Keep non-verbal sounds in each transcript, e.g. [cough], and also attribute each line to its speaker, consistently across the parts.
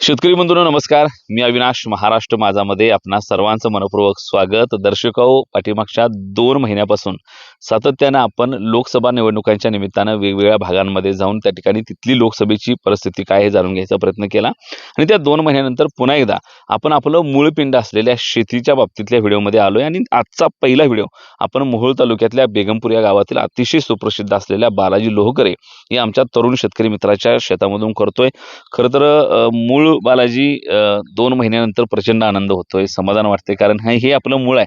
Speaker 1: शेतकरी बंधूंनो नमस्कार. मी अविनाश महाराष्ट्र माझामध्ये आपणा सर्वांचं मनपूर्वक स्वागत. दर्शकाओ हो, पाठीमागच्या दोन महिन्यापासून सातत्यानं आपण लोकसभा निवडणुकांच्या निमित्तानं वेगवेगळ्या भागांमध्ये जाऊन त्या ठिकाणी तिथली लोकसभेची परिस्थिती काय हे जाणून घ्यायचा प्रयत्न केला. आणि त्या दोन महिन्यानंतर पुन्हा एकदा आपण आपलं मूळ पिंड असलेल्या शेतीच्या बाबतीतल्या व्हिडिओमध्ये आलोय. आणि आजचा पहिला व्हिडिओ आपण मोहोळ तालुक्यातल्या बेगमपूर या गावातील अतिशय सुप्रसिद्ध असलेल्या बालाजी लोहकरे या आमच्या तरुण शेतकरी मित्राच्या शेतामधून करतोय. खरं तर मूळ मूळ बालाजी दोन महिन्यानंतर प्रचंड आनंद होतोय समाधान वाटतंय कारण हे आपलं मूळ आहे.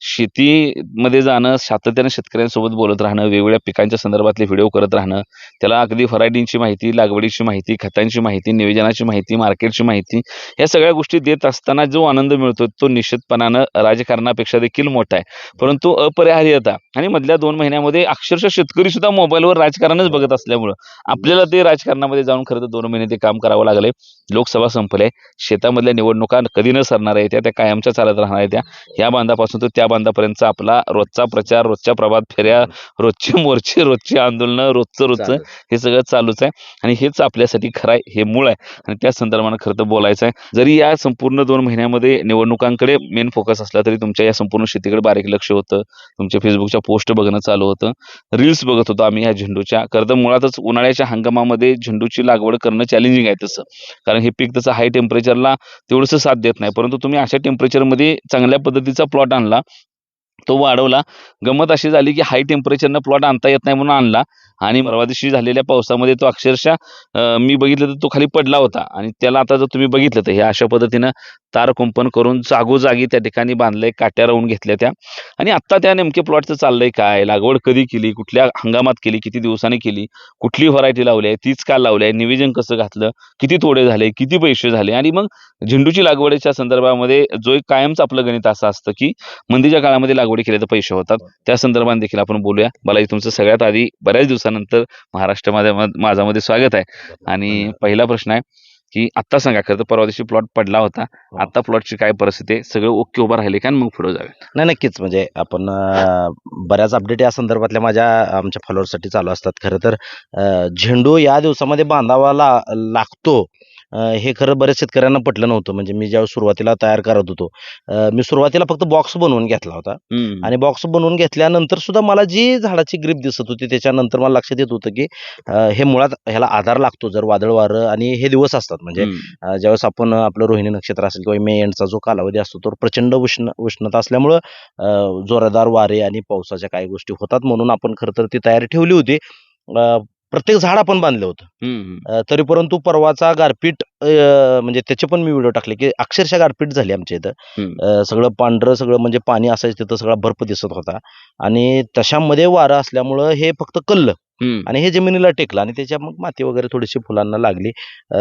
Speaker 1: शेतीमध्ये जाणं सातत्यानं शेतकऱ्यांसोबत बोलत राहणं वेगवेगळ्या पिकांच्या संदर्भातले व्हिडिओ करत राहणं त्याला अगदी व्हरायटींची माहिती लागवडीची माहिती खतांची माहिती नियोजनाची माहिती मार्केटची माहिती या सगळ्या गोष्टी देत असताना जो आनंद मिळतो तो निश्चितपणानं राजकारणापेक्षा देखील मोठा आहे. परंतु अपरिहार्यता आणि मधल्या दोन महिन्यामध्ये अक्षरशः शेतकरी सुद्धा मोबाईलवर राजकारणच बघत असल्यामुळं आपल्याला ते राजकारणामध्ये जाऊन खरं तर दोन महिने ते काम करावं लागले लोकसभा संपले शेतामधल्या निवडणुका कधी न सरणार आहे त्या त्या कायमच्या चालत राहणार आहे त्या. या बांधापासून तर त्या बांधापर्यंतचा आपला रोजचा प्रचार रोजच्या प्रभात फेऱ्या रोजचे मोर्चे रोजची आंदोलनं रोजचं रोजचं. हे सगळं चालूच आहे. आणि हेच आपल्यासाठी खरं आहे हे मूळ आहे. आणि त्या संदर्भानं खरं तर बोलायचं आहे. जरी या संपूर्ण दोन महिन्यामध्ये निवडणुकांकडे मेन फोकस असला तरी तुमच्या या संपूर्ण शेतीकडे बारीक लक्ष होतं. तुमच्या फेसबुकच्या पोस्ट बघणं चालू होतं. रील्स बघत होतो आम्ही ह्या झेंडूच्या. खरं तर मुळातच उन्हाळ्याच्या हंगामामध्ये झेंडूची लागवड करणं चॅलेंजिंग आहे तसं. कारण हे पीक तसं हाय टेम्परेचरला तेवढंसं साथ देत नाही. परंतु तुम्ही अशा टेम्परेचरमध्ये चांगल्या पद्धतीचा प्लॉट आणला तो वाढवला. गंमत अशी झाली की हाय टेम्परेचरनं प्लॉट आणता येत नाही म्हणून आणला. आणि परवा दिवशी झालेल्या पावसामध्ये तो अक्षरशः मी बघितलं तर तो खाली पडला होता. आणि त्याला आता जर तुम्ही बघितलं तर हे अशा पद्धतीनं तार कुंपण करून जागोजागी त्या ठिकाणी बांधलंय काट्या राहून घेतल्या त्या. आणि आत्ता त्या नेमके प्लॉटचं चाललंय काय लागवड कधी केली कुठल्या हंगामात केली किती दिवसांनी केली कुठली व्हरायटी लावली आहे तीच का लावली आहे नियोजन कसं घातलं किती तोडे झाले किती पैसे झाले आणि मग झेंडूची लागवडीच्या संदर्भामध्ये जो एक कायमचं आपलं गणित असं असतं की मंदीच्या काळामध्ये लागवडी केल्या तर पैसे होतात. त्या संदर्भात देखील आपण बोलूया. बालाजी तुमचं सगळ्यात आधी बऱ्याच दिवसानंतर महाराष्ट्रामध्ये मा- माझामध्ये स्वागत आहे. आणि पहिला प्रश्न आहे की आत्ता सांगा खरं तर परवा दिवशी प्लॉट पडला होता. आता प्लॉटची काय परिस्थिती आहे? सगळं ओके उभं राहिले का आणि मग पुढे जाऊया
Speaker 2: नाही नक्कीच. म्हणजे आपण अं, बऱ्याच अपडेट या संदर्भातल्या माझ्या आमच्या फॉलोअर्ससाठी चालू असतात. खरं तर अं, झेंडू या दिवसामध्ये बांधावा ला लागतो. हे खरं बऱ्याच शेतकऱ्यांना पटलं नव्हतं. म्हणजे मी ज्यावेळी सुरुवातीला तयार करत होतो मी सुरुवातीला फक्त बॉक्स बनवून घेतला होता. आणि बॉक्स बनवून घेतल्यानंतर सुद्धा मला जी झाडाची ग्रीप दिसत होती त्याच्यानंतर मला लक्षात येत होतं की हे मुळात ह्याला आधार लागतो जर वादळ वारं आणि हे दिवस असतात. म्हणजे ज्यावेळेस आपण आपलं रोहिणी नक्षत्र असेल किंवा मे एंडचा जो कालावधी असतो तो प्रचंड उष्ण उष्णता असल्यामुळं जोरदार वारे आणि पावसाच्या काही गोष्टी होतात म्हणून आपण खरं तर ती तयारी ठेवली होती. प्रत्येक झाड आपण बांधलं होतं
Speaker 1: हम्म.
Speaker 2: अ, तरी परंतु परवाचा गारपीट अ, म्हणजे त्याचे पण मी व्हिडिओ टाकले की अक्षरशः गारपीट झाली आमच्या इथं
Speaker 1: हम्म.
Speaker 2: अ, सगळं पांढरं सगळं म्हणजे पाणी असायचं तिथं सगळा बर्फ दिसत होता आणि तशामध्ये वारं असल्यामुळं हे फक्त कल्लं
Speaker 1: हम्म.
Speaker 2: आणि हे जमिनीला टेकलं आणि त्याच्या मग माती वगैरे थोडीशी फुलांना लागली अ,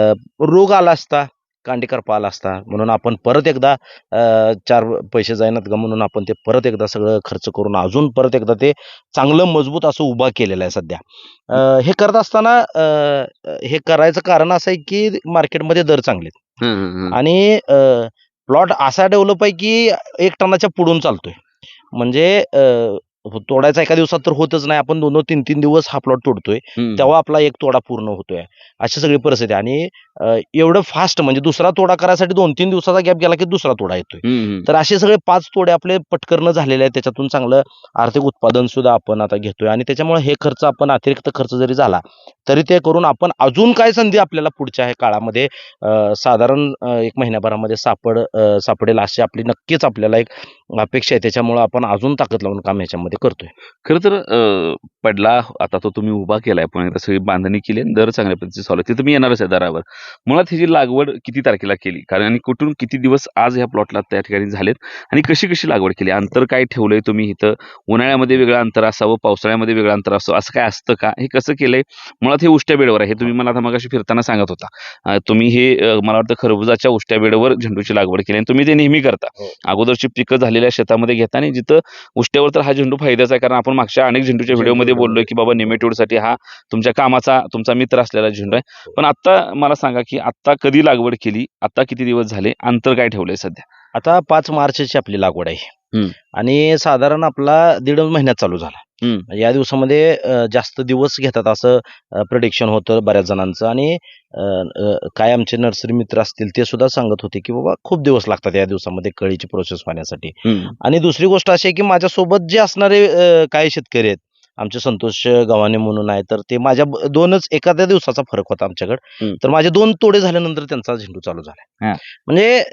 Speaker 2: रोग आला असता कांडी करपा आला असता म्हणून आपण परत एकदा चार पैसे जाईनात ग म्हणून आपण ते परत एकदा सगळं खर्च करून अजून परत एकदा ते चांगलं मजबूत असं उभा केलेलं आहे सध्या. हे करत असताना हे करायचं कारण असं आहे की मार्केटमध्ये दर चांगले आहेत. आणि प्लॉट असा डेव्हलप आहे की एक टनाच्या पुढून चालतोय. म्हणजे तोडायचा एका दिवसात तर होतच नाही आपण दोन दोन तीन तीन दिवस हा प्लॉट तोडतोय. तेव्हा आपला एक तोडा पूर्ण होतोय अशी सगळी परिस्थिती. आणि एवढं फास्ट म्हणजे दुसरा तोडा करायसाठी दोन तीन दिवसाचा गॅप गेला की दुसरा तोडा येतोय. तर असे सगळे पाच तोडे आपले पटकरण झालेले आहेत त्याच्यातून चांगलं आर्थिक उत्पादन सुद्धा आपण आता घेतोय आणि त्याच्यामुळे हे खर्च आपण अतिरिक्त खर्च जरी झाला तरी ते करून आपण अजून काय संधी आपल्याला पुढच्या ह्या काळामध्ये साधारण एक महिन्याभरामध्ये सापड सापडेल अशी आपली नक्कीच आपल्याला एक अपेक्षा आहे. त्याच्यामुळे आपण अजून ताकद लावून काम ह्याच्यामध्ये करतोय.
Speaker 1: खरं तर पडला आता तो तुम्ही उभा केलाय. पण एकदा सगळी बांधणी केली आणि दर चांगल्या पद्धतीचे सॉल ते तुम्ही येणारच आहे दरावर. मुळात ह्याची लागवड किती तारखेला केली? कारण आणि कुठून किती दिवस आज ह्या प्लॉटला त्या ठिकाणी झालेत? आणि कशी कशी लागवड केली? अंतर काय ठेवलंय तुम्ही इथं? उन्हाळ्यामध्ये वेगळं अंतर असावं? पावसाळ्यामध्ये वेगळं अंतर असावं? असं काय असतं का? हे कसं केलंय? मुळात हे उष्ट्या बेडवर आहे. हे तुम्ही मला आता मगाशी फिरताना सांगत होता. तुम्ही हे मला वाटतं खरबुजाच्या उष्ट्या बेडवर झेंडूची लागवड केली आणि तुम्ही ते नेहमी करता.
Speaker 2: हो.
Speaker 1: अगोदरची पिकं झालेल्या शेतामध्ये घेता आणि जिथं उष्ट्यावर तर हा झेंडू फायद्याचा आहे. कारण आपण मागच्या अनेक झेंडूच्या व्हिडिओमध्ये बोललोय की बाबा नेमेट्यूडसाठी हा तुमच्या कामाचा तुमचा मित्र असलेला झेंडू आहे. पण आता मला सांगा की आता कधी लागवड केली? आता किती दिवस झाले? अंतर काय ठेवलंय सध्या?
Speaker 2: आता पाच मार्चची आपली लागवड आहे. आणि साधारण आपला दीड महिन्यात चालू झाला
Speaker 1: हम्म.
Speaker 2: या दिवसामध्ये जास्त दिवस घेतात असं प्रिडिक्शन होतं बऱ्याच जणांचं आणि काय आमचे नर्सरी मित्र असतील ते सुद्धा सांगत होते की बाबा खूप दिवस लागतात या दिवसामध्ये कळीची प्रोसेस होण्यासाठी. आणि दुसरी गोष्ट अशी आहे की माझ्यासोबत जे असणारे काही शेतकरी आहेत आमचे संतोष गव्हाणे म्हणून आहे तर ते माझ्या दोनच एखाद्या दिवसाचा फरक होता आमच्याकडे. तर माझे दोन तोडे झाल्यानंतर त्यांचा झेंडू चालू झाला. म्हणजे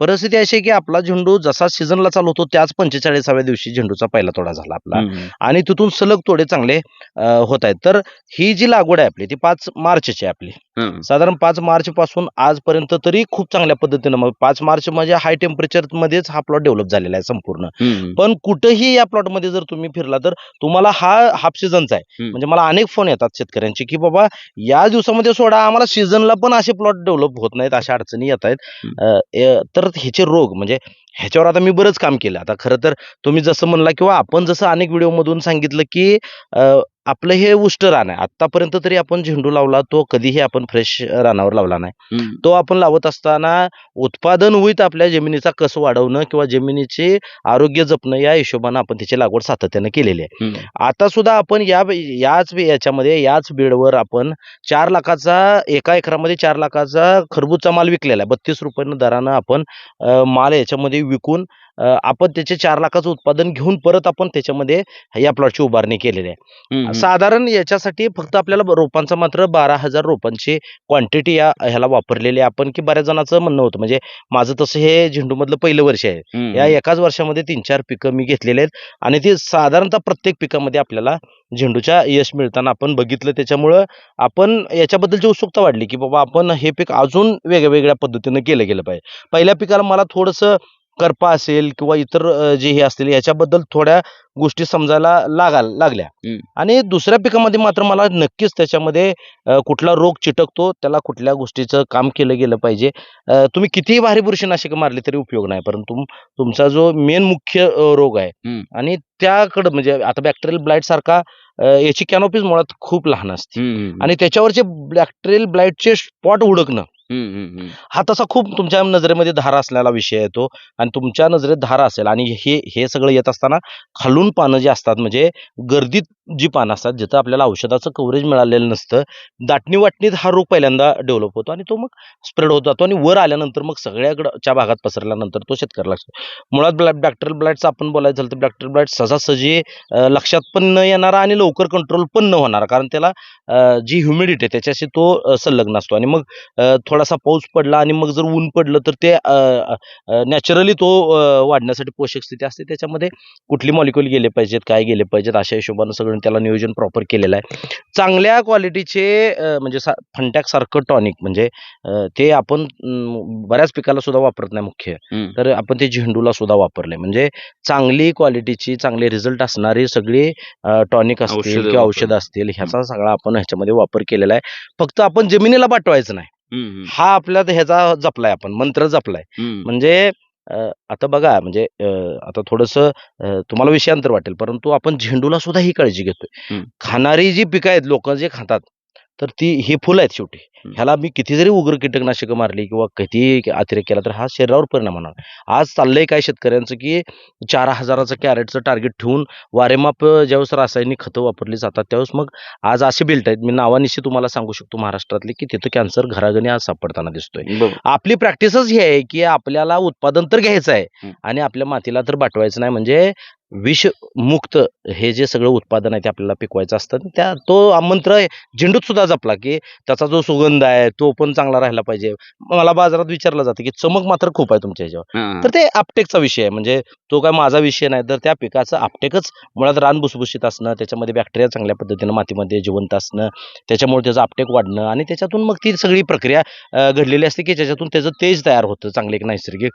Speaker 2: परिस्थिती अशी आहे की आपला झेंडू जसा सीझनला चालू होतो त्याच पंचेचाळीसाव्या दिवशी झेंडूचा पहिला तोडा झाला आपला. आणि तिथून सलग तोडे चांगले होत आहेत तर ही जी लागवड आहे आपली ती पाच मार्चची आहे आपली. साधारण पाच मार्च पासून आजपर्यंत तरी खूप चांगल्या पद्धतीनं पाच मार्च म्हणजे हाय टेम्परेचर मध्येच हा प्लॉट डेव्हलप झालेला आहे संपूर्ण. पण कुठेही या प्लॉटमध्ये जर तुम्ही फिरला तर तुम्हाला हा हाफ सीझनचा आहे. म्हणजे मला अनेक फोन येतात शेतकऱ्यांचे की बाबा या दिवसामध्ये सोडा आम्हाला सीझनला पण असे प्लॉट डेव्हलप होत नाहीत अशा अडचणी येत आहेत
Speaker 1: हम्म.
Speaker 2: अर्थात ह्याचे रोग म्हणजे ह्याच्यावर आता मी बरंच काम केलं. आता खरं तर तुम्ही जसं म्हणला किंवा आपण जसं अनेक व्हिडिओमधून सांगितलं की आपलं हे उष्ट रान आहे आतापर्यंत तरी आपण झेंडू लावला तो कधीही आपण फ्रेश रानावर लावला नाही. तो आपण लावत असताना उत्पादन होईत आपल्या जमिनीचा कस वाढवणं किंवा जमिनीचे आरोग्य जपणं या हिशोबानं आपण त्याची लागवड सातत्यानं केलेली आहे. आता सुद्धा आपण या याच याच्यामध्ये याच बेडवर आपण चार लाखाचा एका एकरामध्ये चार लाखाचा खरबूजचा माल विकलेला आहे बत्तीस रुपयानं दरानं आपण माल याच्यामध्ये विकून आपण त्याचे चार लाखाचं उत्पादन घेऊन परत आपण त्याच्यामध्ये या प्लॉटची उभारणी केलेली आहे. साधारण याच्यासाठी फक्त आपल्याला रोपांचा मात्र बारा हजार रोपांची क्वांटिटी या ह्याला वापरलेली आहे आपण की बऱ्याच जणांचं म्हणणं होतं. म्हणजे माझं तसं हे झेंडूमधलं पहिलं वर्ष आहे. या एकाच वर्षामध्ये तीन चार पिकं मी घेतलेले आहेत आणि ते साधारणतः प्रत्येक पिकामध्ये आपल्याला झेंडूच्या यश मिळताना आपण बघितलं. त्याच्यामुळं आपण याच्याबद्दलची उत्सुकता वाढली की बाबा आपण हे पीक अजून वेगळ्या वेगळ्या पद्धतीनं केलं गेलं पाहिजे. पहिल्या पिकाला मला थोडंसं करपा असेल किंवा इतर जे हे असतील याच्याबद्दल थोड्या गोष्टी समजायला लागा लागल्या
Speaker 1: हम्म.
Speaker 2: आणि दुसऱ्या पिकामध्ये मात्र मला नक्कीच त्याच्यामध्ये अ, कुठला रोग चिटकतो त्याला कुठल्या गोष्टीचं काम केलं गेलं पाहिजे अ, तुम्ही कितीही भारी बुरशीनाशकं मारली तरी उपयोग नाही परंतु तुमचा जो मेन मुख्य अ, रोग आहे
Speaker 1: हम्म.
Speaker 2: आणि त्याकडं म्हणजे आता बॅक्टेरियल ब्लाईट सारखा अ, याची कॅनोपीज मुळात खूप लहान असते
Speaker 1: हम्म.
Speaker 2: आणि त्याच्यावरचे बॅक्टेरियल ब्लाईटचे स्पॉट उडकणं हा तसा खूप तुमच्या नजरेमध्ये धार असलेला विषय आहे तो. आणि तुमच्या नजरेत धार असेल आणि हे हे सगळं येत असताना खालून पानं जी असतात म्हणजे गर्दीत जी पानं असतात जिथं आपल्याला औषधाचं कव्हरेज मिळालेलं नसतं दाटणी वाटणीत हा रोग पहिल्यांदा डेव्हलप होतो आणि तो मग स्प्रेड होत जातो आणि वर आल्यानंतर मग सगळ्याकडच्या भागात पसरल्यानंतर तो शेतकऱ्याला लागतो. मुळात ब्लॅ बॅक्टेरियल ब्लाईटचं आपण बोलायचं झालं तर बॅक्टेरियल ब्लाईट सहजासहजी अं, लक्षात पण न येणारा आणि लवकर कंट्रोल पण न होणारा. कारण त्याला अं, जी ह्युमिडिटी आहे त्याच्याशी तो अं, संलग्न असतो. आणि मग अं, थोडासा पाऊस पडला आणि मग जर ऊन पडलं तर ते नॅचरली तो वाढण्यासाठी पोषक स्थिती असते त्याच्यामध्ये कुठली मॉलिक्युल गेले पाहिजेत काय गेले पाहिजेत अशा हिशोबानं सगळं त्याला नियोजन प्रॉपर केलेलं आहे चांगल्या क्वालिटीचे म्हणजे सा फंटॅक सारखं टॉनिक म्हणजे ते आपण बऱ्याच पिकाला सुद्धा वापरत नाही मुख्य. तर आपण ते झेंडूला सुद्धा वापरले म्हणजे चांगली क्वालिटीची चांगले रिझल्ट असणारी सगळी टॉनिक असतील
Speaker 1: औषधं
Speaker 2: किंवा. औषधं असतील ह्याचा सगळा आपण ह्याच्यामध्ये वापर केलेला आहे फक्त आपण जमिनीला पाठवायचं नाही. हा आपल्या ह्याचा जपलाय आपण मंत्र जपलाय. म्हणजे आता बघा म्हणजे आता थोडंसं तुम्हाला विषयांतर वाटेल परंतु आपण झेंडूला सुद्धा ही काळजी घेतोय. खाणारी जी पिकं आहेत लोक जे खातात तर ती ही फुलं आहेत शेवटी. ह्याला मी किती जरी उग्र कीटकनाशकं मारली किंवा किती अतिरेक केला तर हा शरीरावर परिणाम होणार आज चाललंय काय शेतकऱ्यांचं की चार हजाराचं कॅरेटचं टार्गेट ठेवून वारेमाप ज्यावेळेस रासायनिक खतं वापरली जातात त्यावेळेस मग आज असे बिल्ट आहेत मी नावानिशी तुम्हाला सांगू शकतो महाराष्ट्रातले की तिथं कॅन्सर घराघणी आज सापडताना दिसतोय. आपली प्रॅक्टिसच ही आहे की आपल्याला उत्पादन तर घ्यायचं आहे. आणि आपल्या मातीला तर बाटवायचं नाही म्हणजे विषमुक्त हे जे सगळं उत्पादन आहे ते आपल्याला पिकवायचं असतं. त्या तो मंत्र झेंडूत सुद्धा जपला की त्याचा जो सुगंध आहे तो पण चांगला राहिला पाहिजे. मला बाजारात विचारलं जातं की चमक मात्र खूप आहे तुमच्या ह्याच्यावर. तर ते आपटेकचा विषय आहे. म्हणजे तो काय माझा विषय नाही. तर त्या पिकाचं आपटेकच मुळात रान भुसभुशीत असणं त्याच्यामध्ये बॅक्टेरिया चांगल्या पद्धतीनं मातीमध्ये जिवंत असणं त्याच्यामुळे त्याचं आपटेक वाढणं आणि त्याच्यातून मग ती सगळी प्रक्रिया घडलेली असते की ज्याच्यातून त्याचं तेज तयार होतं. चांगलं एक नैसर्गिक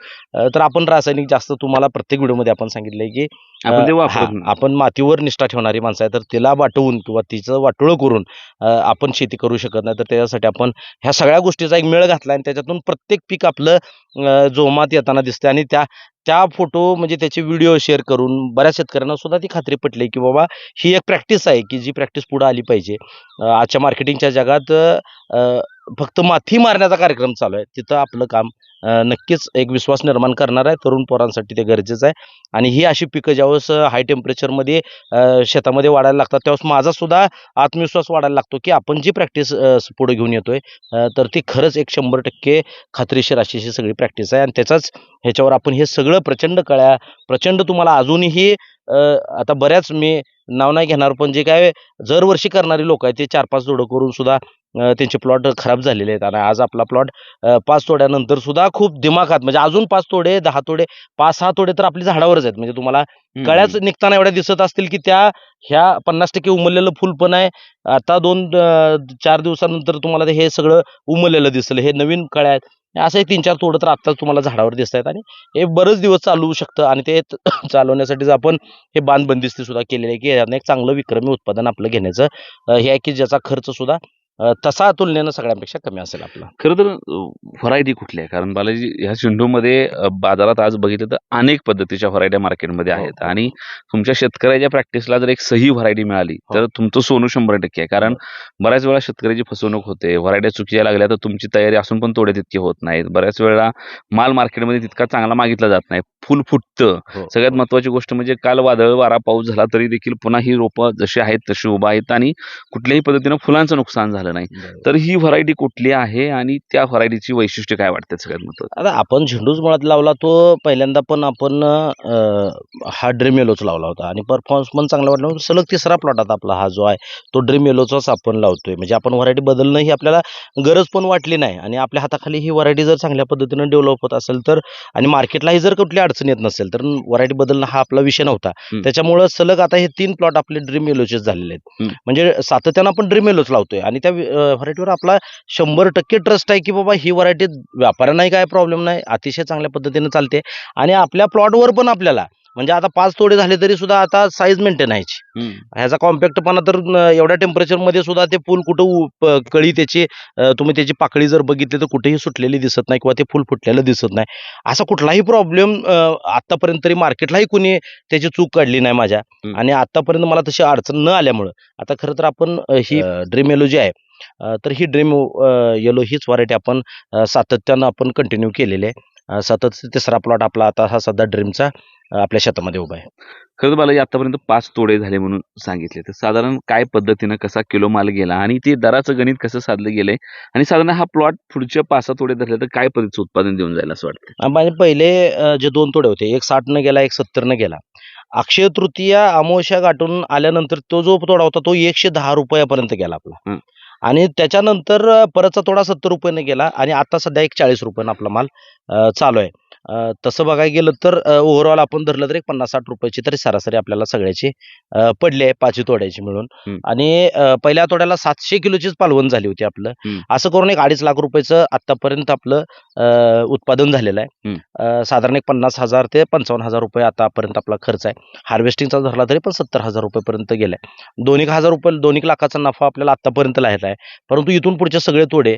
Speaker 2: तर आपण रासायनिक जास्त तुम्हाला प्रत्येक व्हिडिओमध्ये आपण सांगितलंय की
Speaker 1: आपण ते
Speaker 2: अ,
Speaker 1: वापरत नाही.
Speaker 2: आपण मातीवर निष्ठा ठेवणारी माणसं आहे तर तिला वाटवून किंवा तिचं वाटोळं करून अ, आपण शेती करू शकत नाही. तर त्याच्यासाठी आपण ह्या सगळ्या गोष्टीचा एक मेळ घातला आणि त्याच्यातून प्रत्येक पीक आपलं अ, जोमात येताना दिसते आणि त्या त्या फोटो म्हणजे त्याचे व्हिडिओ शेअर करून बऱ्याच शेतकऱ्यांना सुद्धा ती खात्री पटली की बाबा ही एक प्रॅक्टिस आहे की जी प्रॅक्टिस पुढे आली पाहिजे. अ, आजच्या मार्केटिंगच्या जगात अ, फक्त माथी मारण्याचा कार्यक्रम चालू आहे. तिथं आपलं काम नक्कीच एक विश्वास निर्माण करणार आहे. तरुण पोरांसाठी ते गरजेचं आहे. आणि ही अशी पिकं ज्यावेळेस हाय टेम्परेचरमध्ये शेतामध्ये वाढायला लागतात त्यावेळेस माझा सुद्धा आत्मविश्वास वाढायला लागतो की आपण जी प्रॅक्टिस पुढे घेऊन येतोय आहे तर ती खरंच एक शंभर टक्के खात्रीशीर अशी ही सगळी प्रॅक्टिस आहे. आणि त्याचाच ह्याच्यावर आपण हे सगळं प्रचंड कळ्या प्रचंड तुम्हाला अजूनही आता बऱ्याच मी नाव नाही घेणार पण जे काय दरवर्षी करणारी लोक आहेत ते चार पाच जोडं करून सुद्धा त्यांचे प्लॉट खराब झालेले आहेत. आणि आज आपला प्लॉट पाच तोड्यानंतर सुद्धा खूप दिमाखात म्हणजे अजून पाच तोडे दहा तोडे पाच सहा तोडे तर आपली झाडावरच आहेत. म्हणजे तुम्हाला कळ्याच निघताना एवढ्या दिसत असतील की त्या ह्या पन्नास टक्के उमललेलं फुल पण आहे. आता दोन चार दिवसानंतर तुम्हाला हे सगळं उमललेलं दिसेल. हे नवीन कळ्या आहेत. असं तीन चार तोडं तर आत्ताच तुम्हाला झाडावर दिसत आहेत. आणि हे बरेच दिवस चालवू शकतं. आणि ते [coughs] चालवण्यासाठीच आपण हे बांध बंदिस्ती सुद्धा केलेली आहे की यानं एक चांगलं विक्रमी उत्पादन आपलं घेण्याचं हे आहे की ज्याचा खर्च सुद्धा तसा तुलनेनं सगळ्यांपेक्षा कमी असेल आपला.
Speaker 1: खरं तर व्हरायटी कुठली आहे? कारण बालाजी ह्या सिंधूमध्ये अ, बाजारात आज बघितलं तर अनेक पद्धतीच्या व्हरायट्या मार्केटमध्ये आहेत.
Speaker 2: हो.
Speaker 1: आणि तुमच्या शेतकऱ्याच्या प्रॅक्टिसला जर एक सही व्हरायटी मिळाली
Speaker 2: हो.
Speaker 1: तर तुमचं सोनं शंभर टक्के आहे. कारण बऱ्याच वेळा शेतकऱ्याची फसवणूक होते. व्हरायट्या चुकीच्या लागल्या तर तुमची तयारी असून पण तोडे तितके होत नाहीत. बऱ्याच वेळा माल मार्केटमध्ये तितका चांगला मागितला जात नाही. फुल फुटतं.
Speaker 2: हो.
Speaker 1: सगळ्यात महत्वाची गोष्ट म्हणजे काल वादळ वारा पाऊस झाला तरी देखील पुन्हा ही रोपं जशी आहेत तशी उभा आहेत. आणि कुठल्याही पद्धतीनं फुलांचं नुकसान झालं नाही. तर ही व्हरायटी कुठली आहे आणि त्या व्हरायटीची वैशिष्ट्य काय वाटतात सगळ्यात महत्वाचं
Speaker 2: आता आपण झेंडूच मुळात लावला तो पहिल्यांदा पण आपण हा ड्रीम येलोच लावला होता. आणि परफॉर्मन्स पण चांगला वाटला. सलग तिसरा प्लॉट आता आपला हा जो आहे तो ड्रीम येलोचाच आपण लावतोय. म्हणजे आपण व्हरायटी बदलणं ही आपल्याला गरज पण वाटली नाही. आणि आपल्या हाताखाली ही व्हरायटी जर चांगल्या पद्धतीनं डेव्हलप होत असेल तर आणि मार्केटलाही जर कुठली अडचण येत नसेल तर व्हरायटी बदलणं हा आपला विषय नव्हता. त्याच्यामुळं सलग आता हे तीन प्लॉट आपले ड्रीम येलोचेच झालेले आहेत. म्हणजे सातत्यानं आपण ड्रीम येलोच लावतोय. आणि त्या व्हरायटीवर आपला शंभर टक्के ट्रस्ट आहे की बाबा ही व्हरायटी व्यापाऱ्यांनाही काय प्रॉब्लेम नाही. अतिशय चांगल्या पद्धतीने चालते. आणि आपल्या प्लॉटवर पण आपल्याला म्हणजे आता पाच तोडे झाले तरी सुद्धा आता साईज मेंटेन व्हायची ह्याचा कॉम्पॅक्टपणा तर एवढ्या टेम्परेचरमध्ये सुद्धा ते फुल कुठं कळी त्याची तुम्ही त्याची पाकळी जर बघितली तर कुठेही सुटलेली दिसत नाही किंवा ते फुल फुटलेलं दिसत नाही. असा कुठलाही प्रॉब्लेम आतापर्यंत तरी मार्केटलाही कुणी त्याची चूक काढली नाही माझ्या. आणि आतापर्यंत मला तशी अडचण न आल्यामुळं आता खरं तर आपण ही ड्रीम येलो जी आहे. तर ही ड्रीम येलो हीच व्हरायटी आपण सातत्यानं आपण कंटिन्यू केलेली आहे. सतत तिसरा प्लॉट आपला आता हा सध्या ड्रीमचा आपल्या शेतामध्ये उभा आहे.
Speaker 1: खरं बालाजी आतापर्यंत पाच तोडे झाले म्हणून सांगितले. तर साधारण काय पद्धतीनं कसा किलो माल गेला आणि ते दराचं गणित कसं साधलं गेलंय? आणि साधारण हा प्लॉट पुढच्या पाच सहा तोडे धरले तर काय पद्धतीचं उत्पादन देऊन जाईल असं वाटतं
Speaker 2: माझे पहिले जे दोन तोडे होते एक साठनं गेला एक सत्तरनं गेला. अक्षय तृतीया अमावस्या गाठून आल्यानंतर तो जो तोडा होता तो एकशे दहा रुपयापर्यंत गेला आपला. आणि त्याच्यानंतर परतचा तोडा सत्तर रुपयाने गेला आणि आता सध्या एक चाळीस रुपयानं आपला माल चालू आहे. तसं बघायला गेलं तर ओव्हरऑल आपण धरलं तर एक पन्नास साठ रुपयाची तरी सरासरी आपल्याला सगळ्याची पडली आहे पाचही तोड्याची मिळून. आणि पहिल्या तोड्याला सातशे किलोचीच पालवण झाली होती आपलं. असं करून एक अडीच लाख रुपयाचं आतापर्यंत आपलं उत्पादन झालेलं आहे. साधारण एक पन्नास हजार ते पंचावन्न हजार रुपये आतापर्यंत आपला खर्च आहे. हार्वेस्टिंगचा धरला तरी पण सत्तर हजार रुपयेपर्यंत गेलाय. दोन एक हजार रुपये दोन एक लाखाचा नफा आपल्याला आतापर्यंत लागला आहे. परंतु इथून पुढचे सगळे तोडे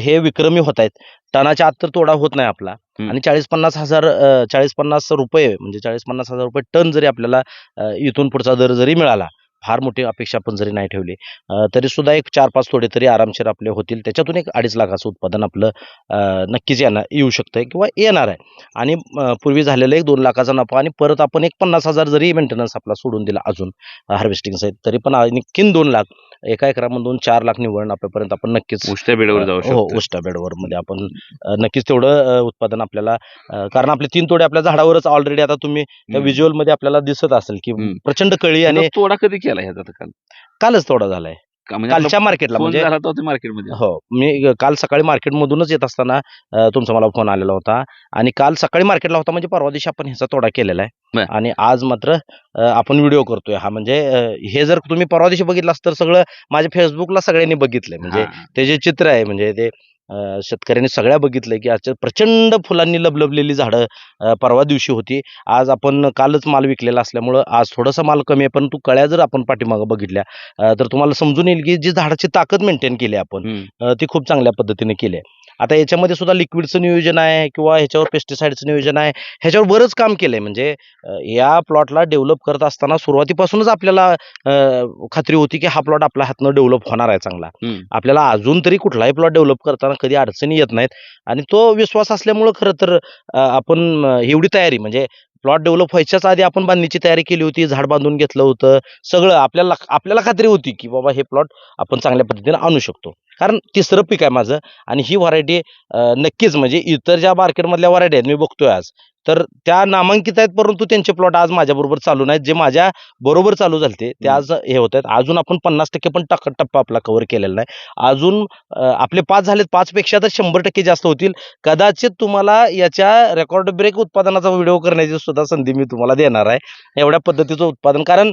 Speaker 2: हे विक्रमी होत आहेत. टनाच्या आत तर तोडा होत नाही आपला. आणि चाळीस पन्नास हजार चाळीस पन्नास रुपये म्हणजे चाळीस पन्नास हजार रुपये टन जरी आपल्याला इथून पुढचा दर जरी मिळाला फार मोठी अपेक्षा आपण जरी नाही ठेवली अं, तरी सुद्धा एक चार पाच तोडे तरी आरामशीर आपले होतील त्याच्यातून एक अडीच लाखाचं उत्पादन आपलं नक्कीच येणार येऊ शकतं किंवा येणार आहे आणि पूर्वी झालेलं एक दोन लाखाचा नफा आणि परत आपण एक पन्नास हजार जरी मेंटेनन्स आपला सोडून दिला अजून हार्वेस्टिंग सहित तरी पण आणखीन दोन लाख एका एकरामधून चार लाख निवडणं आपल्यापर्यंत आपण नक्कीच
Speaker 1: उष्ट्या बेडवर जाऊ
Speaker 2: हो
Speaker 1: शकतो
Speaker 2: उष्टा बेडवर मध्ये आपण नक्कीच तेवढं उत्पादन आपल्याला कारण आपले तीन तोडे आपल्या झाडावरच ऑलरेडी आता तुम्ही त्या. व्हिज्युअलमध्ये आपल्याला दिसत असेल की. प्रचंड कळी आणि
Speaker 1: तोडा कधी केला ह्याचा काल.
Speaker 2: कालच तोडा झालाय.
Speaker 1: का म्हणजे
Speaker 2: कालच्या मार्केटला
Speaker 1: फोन
Speaker 2: म्हणजे
Speaker 1: झाला मार्केटमध्ये
Speaker 2: हो मी काल सकाळी मार्केटमधूनच येत असताना अं, तुमचा मला फोन आलेला होता. आणि काल सकाळी मार्केटला होता म्हणजे परवा दिवशी आपण ह्याचा तोडा केलेला आहे.
Speaker 1: बर.
Speaker 2: आणि आज मात्र अं, आपण व्हिडिओ करतोय हा. म्हणजे अं, हे जर तुम्ही परवा दिवशी बघितलं असतं तर सगळं माझ्या फेसबुकला सगळ्यांनी बघितलंय. म्हणजे
Speaker 1: हा.
Speaker 2: ते जे चित्र आहे म्हणजे ते शेतकऱ्यांनी सगळ्या बघितलंय की आजच्या प्रचंड फुलांनी लबलबलेली झाडं परवा दिवशी होती. आज आपण कालच माल विकलेला असल्यामुळं आज थोडासा माल कमी आहे परंतु कळ्या जर आपण पाठीमागं बघितल्या तर तुम्हाला समजून येईल की जी झाडाची ताकद मेंटेन केली आपण ती खूप चांगल्या पद्धतीने केली आहे. आता याच्यामध्ये सुद्धा लिक्विडचं नियोजन आहे किंवा ह्याच्यावर पेस्टिसाइडचं नियोजन आहे. ह्याच्यावर बरंच काम केलंय. म्हणजे अं, या प्लॉटला डेव्हलप करत असताना सुरुवातीपासूनच आपल्याला खात्री होती की हा प्लॉट आपल्या हातनं डेव्हलप होणार आहे चांगला. आपल्याला अजून तरी कुठलाही प्लॉट डेव्हलप करताना कधी अडचणी येत नाहीत. आणि तो विश्वास असल्यामुळं खरं तर आपण एवढी तयारी म्हणजे प्लॉट डेव्हलप व्हायच्याच आधी आपण बांधणीची तयारी केली होती झाड बांधून घेतलं होतं सगळं आपल्याला आपल्याला खात्री होती की बाबा हे प्लॉट आपण चांगल्या पद्धतीने आणू शकतो. कारण तिसरं पीक आहे माझं आणि ही व्हरायटी नक्कीच म्हणजे इतर ज्या मार्केटमधल्या व्हरायटी आहेत मी बघतोय आज तर त्या नामांकित आहेत परंतु त्यांचे प्लॉट आज माझ्याबरोबर चालू नाहीत. जे माझ्या बरोबर चालू झालते ते आज हे होत आहेत. अजून आपण पन्नास टक्के पण टक टप्पा आपला कव्हर केलेला नाही. अजून आपले पाच झालेत. पाच पेक्षा तर शंभर टक्के जास्त होतील. कदाचित तुम्हाला याच्या रेकॉर्ड ब्रेक उत्पादनाचा व्हिडिओ करण्याची सुद्धा संधी मी तुम्हाला देणार आहे. एवढ्या पद्धतीचं उत्पादन. कारण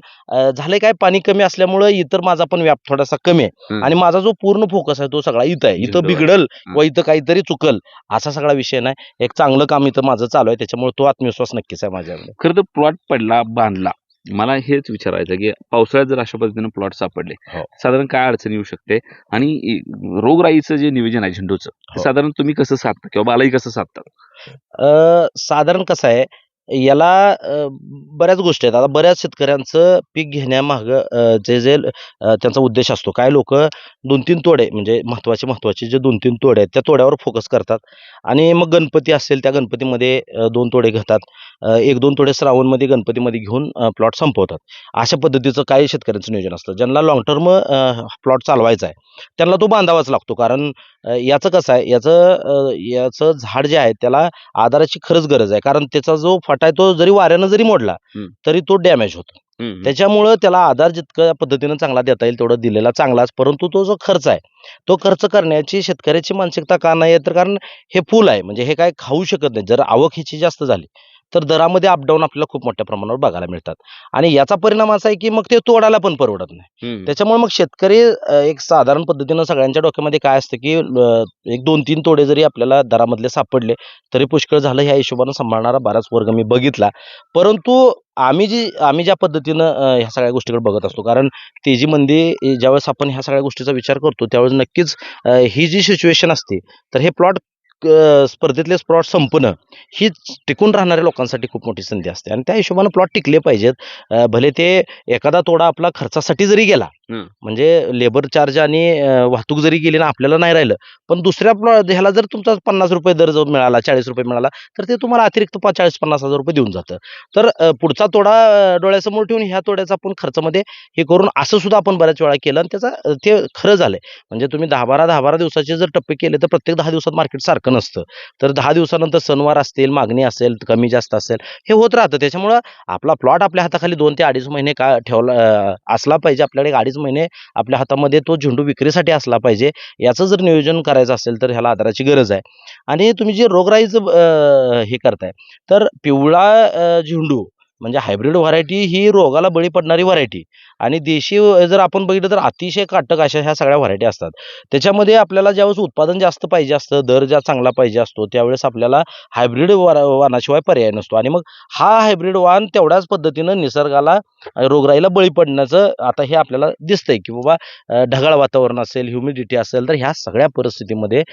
Speaker 2: झालंय काय? पाणी कमी असल्यामुळं इतर माझा पण व्याप थोडासा कमी आहे. आणि माझा जो पूर्ण फोकस आहे तो सगळा इथं आहे. इथं. बिघडल. व इथं काहीतरी चुकल असा सगळा विषय नाही. एक चांगलं काम इथं माझं चालू आहे. त्याच्यामुळे तो आत्मविश्वास नक्कीच आहे माझ्याकडे.
Speaker 1: खरं तर प्लॉट पडला बांधला. मला हेच विचारायचं की पावसाळ्यात जर अशा पद्धतीने प्लॉट सापडले
Speaker 2: हो.
Speaker 1: साधारण काय अडचण येऊ शकते? आणि रोगराईचं जे नियोजन आहे झेंडूचं ते
Speaker 2: हो.
Speaker 1: साधारण तुम्ही कसं साधता? किंवा बालाही कसं साधता
Speaker 2: अ, साधारण कसं आहे याला बऱ्याच गोष्टी आहेत. आता बऱ्याच शेतकऱ्यांचं पीक घेण्यामागं जे जे त्यांचा उद्देश असतो. काय लोक दोन तीन तोडे म्हणजे महत्त्वाचे महत्त्वाचे जे दोन तीन तोडे आहेत त्या तोड्यावर फोकस करतात. आणि मग गणपती असेल त्या गणपतीमध्ये दोन तोडे घेतात. एक दोन तोडे श्रावणमध्ये गणपतीमध्ये घेऊन प्लॉट संपवतात. अशा पद्धतीचं काही शेतकऱ्यांचं नियोजन असतं. ज्यांना लॉंग टर्म प्लॉट चालवायचा आहे त्यांना तो बांधावाच लागतो. कारण याचं कसं आहे याचं याचं झाड जे आहे त्याला आधाराची खरंच गरज आहे. कारण त्याचा जो फटा आहे तो जरी वाऱ्यानं जरी मोडला. तरी तो डॅमेज होतो. त्याच्यामुळं त्याला आधार जितक्या पद्धतीनं चांगला देता येईल तेवढा दिलेला चांगलाच. परंतु तो जो खर्च आहे तो खर्च करण्याची शेतकऱ्याची मानसिकता का नाही तर कारण हे फुल आहे. म्हणजे हे काय खाऊ शकत नाही. जर आवक ह्याची जास्त झाली तर दरामध्ये अपडाऊन आपल्याला खूप मोठ्या प्रमाणावर बघायला मिळतात. आणि याचा परिणाम असा आहे की मग ते तोडायला पण परवडत नाही. त्याच्यामुळे मग शेतकरी एक साधारण पद्धतीनं सगळ्यांच्या डोक्यामध्ये काय असतं की एक दोन तीन तोडे जरी आपल्याला दरामधले सापडले तरी पुष्कळ झालं ह्या हिशोबानं सांभाळणारा बराच वर्ग मी बघितला. परंतु आम्ही जी आम्ही ज्या पद्धतीनं ह्या सगळ्या गोष्टीकडे बघत असतो कारण तेजी मंदी ज्यावेळेस आपण ह्या सगळ्या गोष्टीचा विचार करतो त्यावेळेस नक्कीच ही जी सिच्युएशन असते तर हे प्लॉट स्पर्धेतले प्लॉट संपणं ही टिकून राहणाऱ्या लोकांसाठी खूप मोठी संधी असते. आणि त्या हिशोबानं प्लॉट टिकले पाहिजेत. भले ते एखादा तोडा आपला खर्चासाठी जरी गेला. म्हणजे लेबर चार्ज आणि वाहतूक जरी गेली ना आपल्याला नाही राहिलं पण दुसऱ्या प्लॉ- ह्याला जर तुमचा पन्नास रुपये दर जर मिळाला चाळीस रुपये मिळाला तर ते तुम्हाला अतिरिक्त चाळीस पन्नास हजार रुपये देऊन जातं. तर पुढचा तोडा डोळ्यासमोर ठेवून ह्या तोड्याचा आपण खर्चामध्ये हे करून असं सुद्धा आपण बऱ्याच वेळा केलं आणि त्याचा ते खरं झालंय. म्हणजे तुम्ही दहा बारा दहा बारा दिवसाचे जर टप्पे केले तर प्रत्येक दहा दिवसात मार्केट सारखं नसतं तर दहा दिवसानंतर सणवार असतील मागणी असेल कमी जास्त असेल हे होत राहतं. त्याच्यामुळं आपला प्लॉट आपल्या हाताखाली दोन ते अडीच महिने का ठेवला असला पाहिजे. आपल्याकडे अडीच महिने आपल्या हातामध्ये तो झेंडू विक्रीसाठी असला पाहिजे. याचं जर नियोजन करायचं असेल तर ह्याला आधाराची गरज आहे. आणि तुम्ही जे रोगराईचं हे करताय तर पिवळा झेंडू म्हणजे हायब्रिड व्हरायटी ही रोगाला बळी पडणारी व्हरायटी आणि देशी जर आपण बघितलं तर अतिशय काटक अशा ह्या सगळ्या व्हरायटी असतात. त्याच्यामध्ये आपल्याला ज्यावेळेस उत्पादन जास्त पाहिजे असतं दर ज्या चांगला पाहिजे असतो त्यावेळेस आपल्याला हायब्रिड वाहनाशिवाय पर्याय नसतो. आणि मग हा हायब्रिड वाण तेवढ्याच पद्धतीनं निसर्गाला रोगराईला बळी पडण्याचं आता हे आपल्याला दिसतंय की बाबा ढगाळ वातावरण असेल ह्युमिडिटी असेल तर ह्या सगळ्या परिस्थितीमध्ये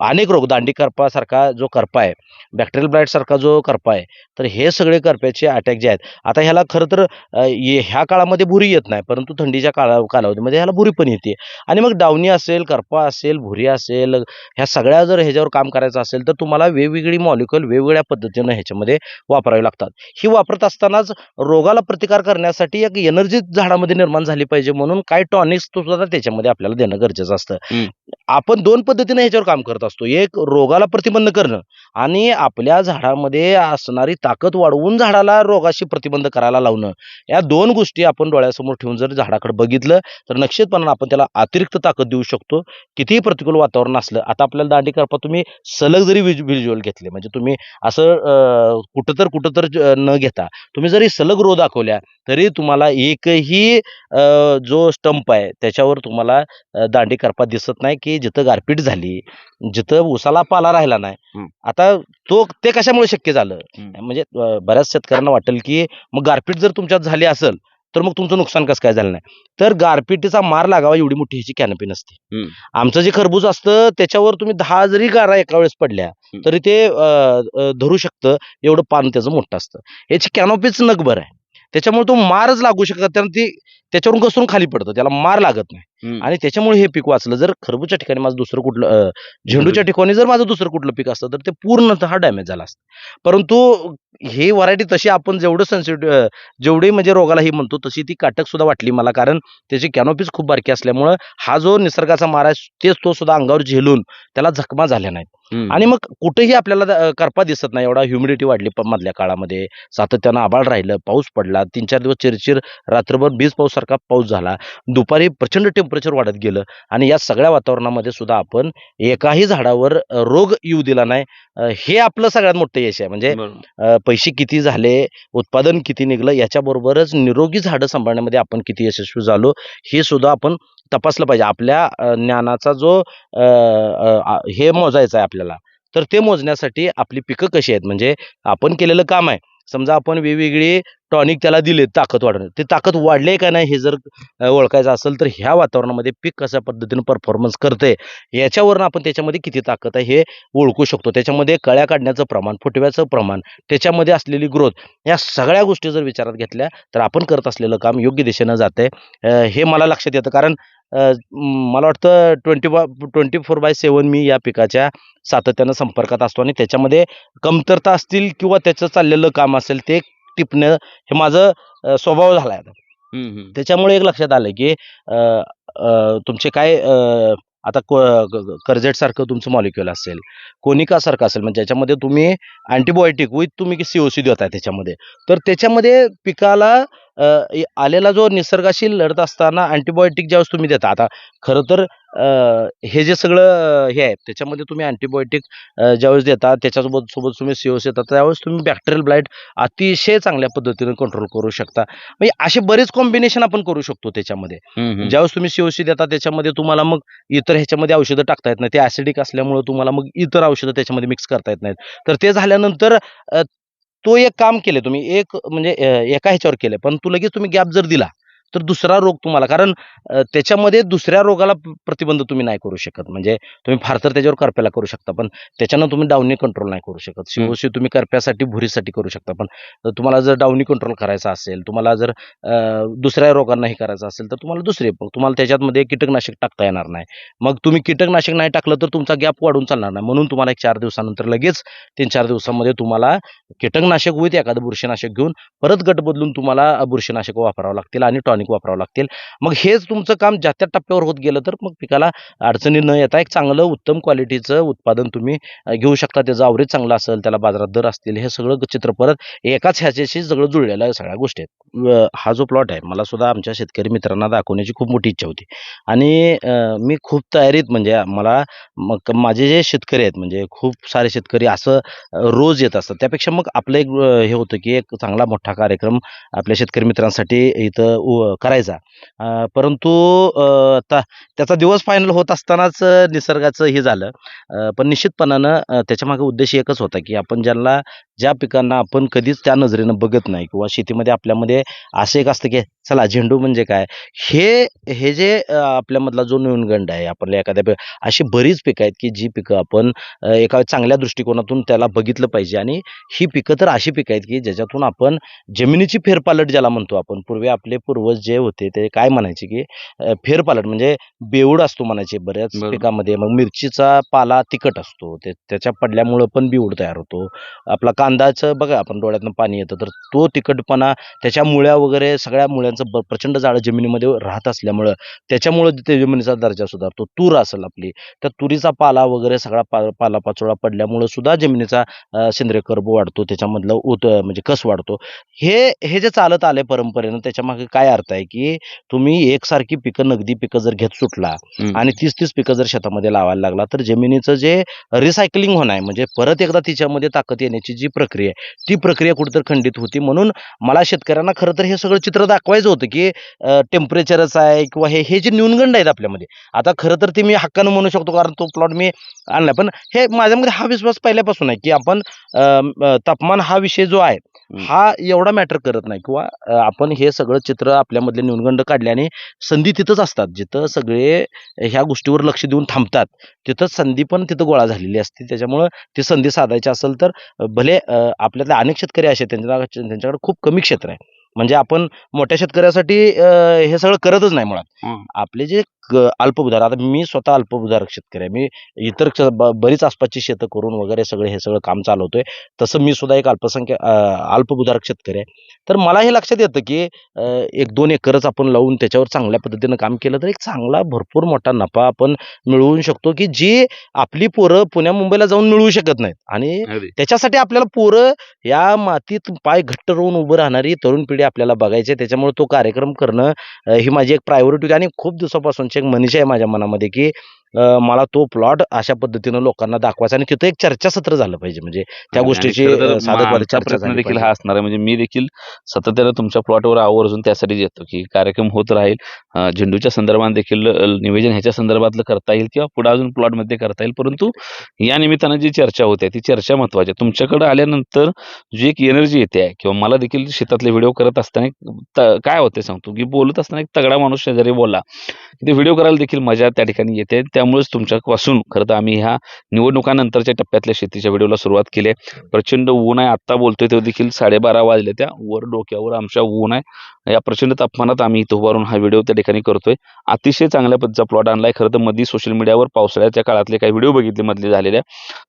Speaker 2: अनेक रोग दांडी करपासारखा जो करपा आहे बॅक्टेरियल ब्लाईटसारखा जो करपा आहे तर हे सगळे करप्याचे अटॅक जे आहेत. आता ह्याला खरं तर ह्या काळामध्ये भुरी येत नाही परंतु थंडीच्या काळा कालावधीमध्ये ह्याला भुरी पण येते. आणि मग डावणी असेल करपा असेल भुरी असेल ह्या सगळ्या जर ह्याच्यावर काम करायचं असेल तर तुम्हाला वेगवेगळी मॉलिक्युल वेगवेगळ्या पद्धतीनं ह्याच्यामध्ये वापरावी लागतात. ही वापरत असतानाच रोगाला प्रतिकार करण्यासाठी एक एनर्जी झाडामध्ये निर्माण झाली पाहिजे म्हणून काय टॉनिक्स सुद्धा त्याच्यामध्ये आपल्याला देणं गरजेचं असतं. आपण दोन पद्धतीने ह्याच्यावर काम करत असतो. एक रोगाला प्रतिबंध करणं आणि आपल्या झाडामध्ये असणारी ताकद वाढवून झाडाला रोगाशी प्रतिबंध करायला लावणं या दोन गोष्टी आपण डोळ्यासमोर ठेवून जर झाडाकडे बघितलं तर निश्चितपणे आपण त्याला अतिरिक्त ताकद देऊ शकतो कितीही प्रतिकूल वातावरण असलं आता आपल्याला दांडी करपा तुम्ही सलग जरी व्हिज्युअल घेतले म्हणजे तुम्ही असं कुठं तर कुठं तर न घेता तुम्ही जरी सलग रो दाखवल्या तरी तुम्हाला एकही जो स्टंप आहे त्याच्यावर तुम्हाला दांडी करपा दिसत नाही की जिथं गारपीट झाली जिथं उसाला पाला राहिला नाही. आता तो ते कशामुळे शक्य झालं. म्हणजे बऱ्याच शेतकऱ्यांना वाटेल की मग गारपीट जर तुमच्यात झाली असेल तर मग तुमचं नुकसान कसं काय झालं नाही तर गारपिटीचा मार लागावा एवढी मोठी ह्याची कॅनपी नसते. आमचं जे खरबूज असतं त्याच्यावर तुम्ही दहा जरी गारा एका वेळेस पडल्या. तरी ते धरू शकतं एवढं पान त्याचं मोठं असतं याची कॅनोपीच नगभर आहे त्याच्यामुळे तो मारच लागू शकत त्यानं ती त्याच्यावरून घसरून खाली पडतं त्याला मार लागत नाही. आणि त्याच्यामुळे हे पीक वाचलं. जर खरबूजच्या ठिकाणी माझं दुसरं कुठलं झेंडूच्या ठिकाणी जर माझं दुसरं कुठलं पीक असतं तर ते पूर्णतः डॅमेज झालं असतं. परंतु ही व्हरायटी तशी आपण जेवढं सेन्सिटिव्ह जेवढी म्हणजे रोगाला ही म्हणतो तशी ती काटक सुद्धा वाटली मला. कारण त्याची कॅनोपीच खूप बारकी असल्यामुळं हा जो निसर्गाचा मार आहे तेच तो सुद्धा अंगावर झेलून त्याला जखमा झाल्या नाहीत. आणि मग कुठेही आपल्याला करपा दिसत नाही. एवढा ह्युमिडिटी वाढली मधल्या काळामध्ये. सातत्यानं आबाळ राहिलं पाऊस पडला. तीन चार दिवस चिरचिर रात्रभर बीज पाऊस सारखा पाऊस झाला. दुपारी प्रचंड टेम्परेचर वाढत गेलं. आणि या सगळ्या वातावरणामध्ये सुद्धा आपण एकाही झाडावर रोग येऊ दिला नाही. हे आपलं सगळ्यात मोठं यश आहे. म्हणजे पैसे किती झाले उत्पादन किती निघलं याच्याबरोबरच निरोगी झाडं सांभाळण्यामध्ये आपण किती यशस्वी झालो हे सुद्धा आपण तपासलं पाहिजे. आपल्या ज्ञानाचा जो हे मोजायचं आहे आपल्याला. तर ते मोजण्यासाठी आपली पिकं कशी आहेत? म्हणजे आपण केलेलं काम आहे. समजा आपण वेगवेगळी टॉनिक त्याला दिले ताकद वाढवणे ते ताकद वाढले का नाही हे जर ओळखायचं असेल तर ह्या वातावरणामध्ये पीक कशा पद्धतीनं परफॉर्मन्स करते याच्यावरून आपण त्याच्यामध्ये किती ताकद आहे हे ओळखू शकतो. त्याच्यामध्ये कळ्या काढण्याचं प्रमाण फुटव्याचं प्रमाण त्याच्यामध्ये असलेली ग्रोथ या सगळ्या गोष्टी जर विचारात घेतल्या तर आपण करत असलेलं काम योग्य दिशेनं जाते हे मला लक्षात येतं. कारण मला वाटतं twenty twenty four by seven मी या पिकाच्या सातत्यानं संपर्कात असतो आणि त्याच्यामध्ये कमतरता असतील किंवा त्याचं चाललेलं काम असेल ते टिपणं हे माझं स्वभाव झाला आहे. त्याच्यामुळे एक लक्षात आलं की तुमचे काय आता कर्जेट सारखं तुमचं मॉलिक्युल असेल कोनिका सारखं असेल म्हणजे ज्याच्यामध्ये तुम्ही अँटीबायोटिक विथ तुम्ही सीओसी देताय त्याच्यामध्ये तर त्याच्यामध्ये पिकाला आलेला जो निसर्गाशी लढत असताना अँटीबायोटिक ज्यावेळेस तुम्ही देता आता खरं तर हे जे सगळं हे आहे त्याच्यामध्ये तुम्ही अँटीबायोटिक ज्यावेळेस देता त्याच्यासोबत सोबत तुम्ही सीओस देता त्यावेळेस तुम्ही बॅक्टेरियल ब्लाईट अतिशय चांगल्या पद्धतीने कंट्रोल करू शकता. म्हणजे असे बरेच कॉम्बिनेशन आपण करू शकतो त्याच्यामध्ये. ज्यावेळेस तुम्ही सीओसी देता त्याच्यामध्ये तुम्हाला मग इतर ह्याच्यामध्ये औषधं टाकता येत नाही ते ऍसिडिक असल्यामुळे तुम्हाला मग इतर औषधं त्याच्यामध्ये मिक्स करता येत नाहीत. तर ते झाल्यानंतर तो एक काम केले तुम्ही एक म्हणजे एका ह्याच्यावर केलं पण तू लगेच तुम्ही गॅप जर दिला तर दुसरा रोग तुम्हाला. कारण त्याच्यामध्ये दुसऱ्या रोगाला प्रतिबंध तुम्ही नाही करू शकत. म्हणजे तुम्ही फार तर त्याच्यावर करप्याला करू शकता पण त्याच्यानं तुम्ही डाऊनी कंट्रोल नाही करू शकत. सीओसी तुम्ही करप्यासाठी भुरीसाठी करू शकता पण तुम्हाला जर डाऊनी कंट्रोल करायचा असेल तुम्हाला जर दुसऱ्या रोगांना हे करायचं असेल तर तुम्हाला दुसरे तुम्हाला त्याच्यामध्ये कीटकनाशक टाकता येणार नाही. मग तुम्ही कीटकनाशक नाही टाकलं तर तुमचा गॅप वाढून चालणार नाही. म्हणून तुम्हाला एक चार दिवसानंतर लगेच तीन चार दिवसामध्ये तुम्हाला कीटकनाशक होईल एखादं बुरशीनाशक घेऊन परत गट बदलून तुम्हाला बुरशीनाशक वापरावं लागतील आणि टॉनिक वापरावं लागतील. मग हेच तुमचं काम ज्या त्या टप्प्यावर होत गेलं तर मग पिकाला अडचणी न येता एक चांगलं उत्तम क्वालिटीचं उत्पादन तुम्ही घेऊ शकता. त्याचं आवरेज चांगलं असेल त्याला बाजारात दर असतील हे सगळं चित्र परत एकाच ह्याच्याशी सगळं जुळलेलं आहे सगळ्या गोष्टी आहेत. हा जो प्लॉट आहे मला सुद्धा आमच्या शेतकरी मित्रांना दाखवण्याची खूप मोठी इच्छा होती. आणि मी खूप तयारीत म्हणजे मला मग माझे जे शेतकरी आहेत म्हणजे खूप सारे शेतकरी असं रोज येत असतात. त्यापेक्षा मग आपलं एक हे होतं की एक चांगला मोठा कार्यक्रम आपल्या शेतकरी मित्रांसाठी इथं करायचा. परंतु त्याचा दिवस फायनल होत असतानाच निसर्गाचं हे झालं. पण निश्चितपणानं त्याच्यामागे उद्देश एकच होता की आपण ज्यांना ज्या पिकांना आपण कधीच त्या नजरेनं बघत नाही किंवा शेतीमध्ये आपल्यामध्ये असं एक असतं की चला झेंडू म्हणजे काय? हे हे जे आपल्यामधला जो न्यूनगंड आहे आपल्या एखाद्या पि- अशी बरीच पिकं आहेत की जी पिकं आपण एका चांगल्या दृष्टिकोनातून त्याला बघितलं पाहिजे. आणि ही पिकं तर अशी पिकं आहेत की ज्याच्यातून आपण जमिनीची फेरपालट ज्याला म्हणतो आपण पूर्वी आपले पूर्वज जे होते ते काय म्हणायचे की फेरपालट म्हणजे बेऊड असतो म्हणायचे बऱ्याच. पिकामध्ये. मग मिरचीचा पाला तिखट असतो ते त्याच्या पडल्यामुळं पण बिऊड तयार होतो. आपला कांदाचं बघा आपण डोळ्यातनं पाणी येतं. तर तो तिखटपणा त्याच्या मुळ्या वगैरे सगळ्या मुळ्यांचं ब- प्रचंड जाळं जमिनीमध्ये राहत असल्यामुळं त्याच्यामुळं ते जमिनीचा दर्जा सुधारतो तूर असेल आपली. त्या तुरीचा पाला वगैरे सगळा पा पाला पाचोळा पडल्यामुळं सुद्धा जमिनीचा सेंद्रिय कर्ब वाढतो त्याच्यामधलं उत म्हणजे कस वाढतो. हे हे जे चालत आले परंपरेनं त्याच्यामागे काय अर्थ आहे की तुम्ही एकसारखी पिकं नगदी पिकं जर घेत सुटला. आणि तीस तीस पिकं जर शेतामध्ये लावायला लागला तर जमिनीचं जे रिसायकलिंग होणं आहे म्हणजे परत एकदा तिच्यामध्ये ताकद येण्याची जी प्रक्रिया आहे. ती प्रक्रिया कुठेतरी खंडित होती. म्हणून मला शेतकऱ्यांना खरं तर हे सगळं चित्र दाखवायचं होतं की टेम्परेचरच आहे किंवा हे हे जे न्यूनगंड आहेत आपल्यामध्ये. आता खरं तर ते मी हक्कानं म्हणू शकतो कारण तो प्लॉट मी आणला पण हे माझ्यामध्ये हा विश्वास पहिल्यापासून आहे की आपण तापमान हा विषय जो आहे. हा एवढा मॅटर करत नाही किंवा आपण हे सगळं चित्र आपल्यामधले न्यूनगंड काढल्याने संधी तिथंच असतात. जिथं सगळे ह्या गोष्टीवर लक्ष देऊन थांबतात तिथं संधी पण तिथं गोळा झालेली असते. त्याच्यामुळं ती संधी साधायची असेल तर भले आपल्यातले अनेक शेतकरी असे आहेत त्यांच्या त्यांच्याकडे खूप कमी क्षेत्र आहे म्हणजे आपण मोठ्या शेतकऱ्यासाठी अं, हे सगळं करतच नाही मुळात. आपले जे ग- अल्पभूधार. आता मी स्वतः अल्पभूधारक शेतकरी आहे मी इतर बरीच आसपासची शेतं करून वगैरे सगळे हे सगळं काम चालवतोय. तसं मी सुद्धा एक अल्पसंख्या अल्पभूधारक शेतकरी आहे तर मला हे लक्षात येतं की एक दोन एकरच आपण लावून त्याच्यावर चांगल्या पद्धतीनं काम केलं तर एक चांगला भरपूर मोठा नफा आपण मिळवू शकतो की जी आपली पोरं पुण्या मुंबईला जाऊन मिळवू शकत नाहीत. आणि त्याच्यासाठी आपल्याला पोरं या मातीत पाय घट्ट रोवून उभं राहणारी तरुण पिढी आपल्याला बघायची. त्याच्यामुळे तो कार्यक्रम करणं ही माझी एक प्रायोरिटी होती. आणि खूप दिवसापासूनची एक मनीषा आहे माझ्या मनामध्ये की मला तो प्लॉट अशा पद्धतीनं लोकांना दाखवायचा आणि तिथं एक चर्चासत्र झालं पाहिजे. म्हणजे त्या गोष्टीची
Speaker 1: प्रयत्न देखील. हा असणार आहे. म्हणजे मी देखील सातत्यानं तुमच्या प्लॉटवर आवर्जून त्यासाठी येतो की कार्यक्रम होत राहील. झेंडूच्या संदर्भात देखील नियोजन ह्याच्या संदर्भातलं करता येईल किंवा पुढे अजून प्लॉटमध्ये करता येईल. परंतु या निमित्तानं जी चर्चा होते ती चर्चा महत्वाची आहे. तुमच्याकडे आल्यानंतर जी एक एनर्जी येते आहे किंवा मला देखील शेतातले व्हिडिओ करत असताना काय होते सांगतो? की बोलत असताना एक तगडा माणूस शेजारी बोलला ते व्हिडिओ करायला देखील मजा त्या ठिकाणी येते. त्यामुळेच तुमच्यापासून खरं तर आम्ही ह्या निवडणुकानंतरच्या टप्प्यातल्या शेतीच्या व्हिडिओला सुरुवात केली आहे. प्रचंड ऊन आहे. आत्ता बोलतोय ते देखील साडेबारा वाजले त्या वर डोक्यावर आमच्या ऊन आहे. या प्रचंड तापमानात आम्ही इथं उभारून हा व्हिडिओ त्या ठिकाणी करतोय. अतिशय चांगल्या पद्धतीचा प्लॉट आणलाय. खरं तर मध्ये सोशल मीडियावर पावसाळ्याच्या काळातले काही व्हिडिओ बघितले मधले झालेल्या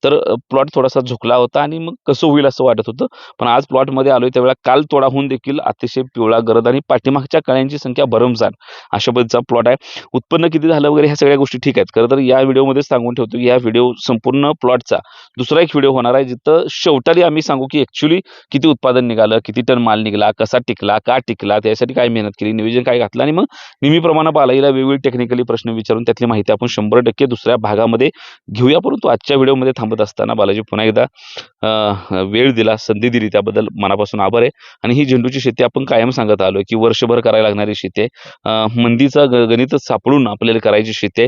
Speaker 1: तर प्लॉट थोडासा झुकला होता आणि मग कसं होईल असं वाटत होतं. पण आज प्लॉटमध्ये आलोय त्यावेळेला काल तोडाहून होऊन देखील अतिशय पिवळा गरज आणि पाठीमागच्या कळ्यांची संख्या भरमसाठ अशा पद्धतीचा प्लॉट आहे. उत्पन्न किती झालं वगैरे ह्या सगळ्या गोष्टी ठीक आहेत खरं तर या व्हिडिओमध्ये सांगून ठेवतो की या व्हिडिओ संपूर्ण प्लॉटचा दुसरा एक व्हिडिओ होणार आहे जिथं शेवटाली आम्ही सांगू की ॲक्च्युली किती उत्पादन निघालं किती टन माल निघाला कसा टिकला का टिकला त्यासाठी काय मेहनत केली नियोजन काय घातलं आणि मग नेहमीप्रमाणे बालाईला वेगवेगळी टेक्निकली प्रश्न विचारून त्यातली माहिती आपण शंभर टक्के दुसऱ्या भागामध्ये घेऊया. परंतु आजच्या व्हिडिओमध्ये थांबत असताना बालाजी पुन्हा एकदा वेळ दिला संधी दिली त्याबद्दल मनापासून आभार आहे. आणि ही झेंडूची शेती आपण कायम सांगत आलो की वर्षभर करायला लागणारी शेती आहे. मंदीचा गणितच सापडून आपल्याला करायची शेती आहे.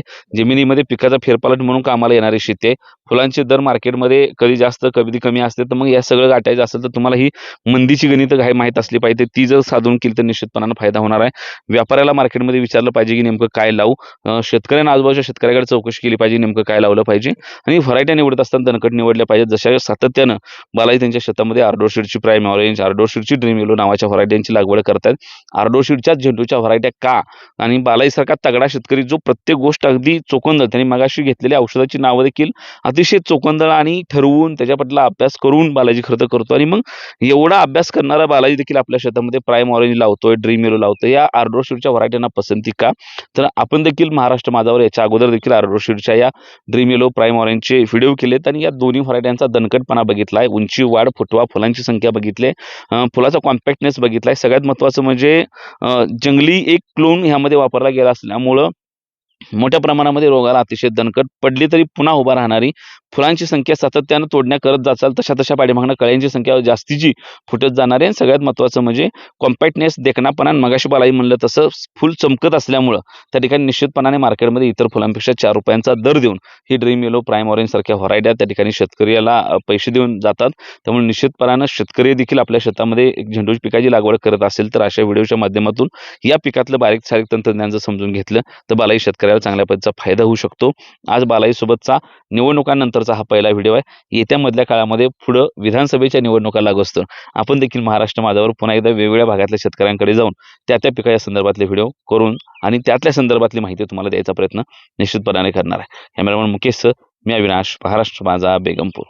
Speaker 1: शेतीमध्ये पिकाचा फेरपालट म्हणून कामाला येणारी शेती आहे. फुलांचे दर मार्केटमध्ये कधी जास्त कधी कमी असते तर मग या सगळं गाठायचं असेल तर तुम्हाला ही मंदीची गणित काय माहीत असली पाहिजे. ती जर साधून केली तर निश्चितपणानं फायदा होणार आहे. व्यापाऱ्याला मार्केटमध्ये विचारलं पाहिजे की नेमकं काय लावू? अं, शेतकऱ्यांना आजूबाजूच्या शेतकऱ्याकडे चौकशी केली पाहिजे नेमकं काय लावलं पाहिजे? आणि व्हरायट्या निवडत असताना तणकट निवडल्या पाहिजे जशा सातत्यानं बालाजी त्यांच्या शेतामध्ये आर्डोशीडची प्राईम ऑरेंज आर्डोशीडची ड्रीम येलो नावाच्या व्हरायट्यांची लागवड करतात आर्डोशीडच्याच झेंडूच्या व्हरायट्या का? आणि बालाजीसारखा तगडा शेतकरी जो प्रत्येक गोष्ट अगदी चोकून चोकंदळ त्यांनी मगाशी घेतलेल्या औषधाची नावं देखील अतिशय चोकंदळ आणि ठरवून त्याच्यापटला अभ्यास करून बालाजी खरं तर करतो आणि मग एवढा अभ्यास करणारा बालाजी देखील आपल्या शेतामध्ये प्राईम ऑरेंज लावतोय ड्रीम येलो लावतोय. या आर्डोशीडच्या व्हरायटींना पसंती का? तर आपण देखील महाराष्ट्र माझावर याच्या अगोदर देखील आर्डोशीडच्या या ड्रीम येलो प्राईम ऑरेंजचे व्हिडिओ केलेत आणि या दोन्ही व्हरायट्यांचा दणकटपणा बघितलाय उंची वाढ फुटवा फुलांची संख्या बघितली फुलाचा कॉम्पॅक्टनेस बघितलाय. सगळ्यात महत्त्वाचं म्हणजे जंगली एक क्लोन ह्यामध्ये वापरला गेला असल्यामुळं मोठ्या प्रमाणामध्ये रोगाला अतिशय दणकट पडली तरी पुन्हा उभा राहणारी फुलांची संख्या सातत्यानं तोडण्या करत जाचाल तशा तशा पाठीमागणं कळ्यांची संख्या जास्तीची फुटत जाणारी आणि सगळ्यात महत्त्वाचं म्हणजे कॉम्पॅक्टनेस देखणापणा मगाशी बालाई म्हणलं तसं फुल चमकत असल्यामुळं त्या ठिकाणी निश्चितपणाने मार्केटमध्ये इतर फुलांपेक्षा चार रुपयांचा दर देऊन ही ड्रीम येलो प्राईम ऑरेंज सारख्या व्हरायट्या त्या ठिकाणी शेतकऱ्याला पैसे देऊन जातात. त्यामुळे निश्चितपणानं शेतकरी देखील आपल्या शेतामध्ये एक झेंडू पिकाची लागवड करत असेल तर अशा व्हिडिओच्या माध्यमातून या पिकातलं बारीक सारीक तंत्रज्ञान जर समजून घेतलं तर बालाई शेतकऱ्याला चांगल्या पद्धतीचा फायदा होऊ शकतो. आज बालाई सोबतचा निवडणुकांनंतरचा हा पहिला व्हिडिओ आहे. येत्या मधल्या काळामध्ये पुढं विधानसभेच्या निवडणुका लागू असतो आपण देखील महाराष्ट्र माझावर पुन्हा एकदा वेगवेगळ्या भागातल्या शेतकऱ्यांकडे जाऊन त्या त्या पिकाच्या संदर्भातले व्हिडिओ करून आणि त्यातल्या संदर्भातली माहिती तुम्हाला द्यायचा प्रयत्न निश्चितपणाने करणार आहे. कॅमेरामन मुकेश सर मी अविनाश महाराष्ट्र माझा बेगमपूर.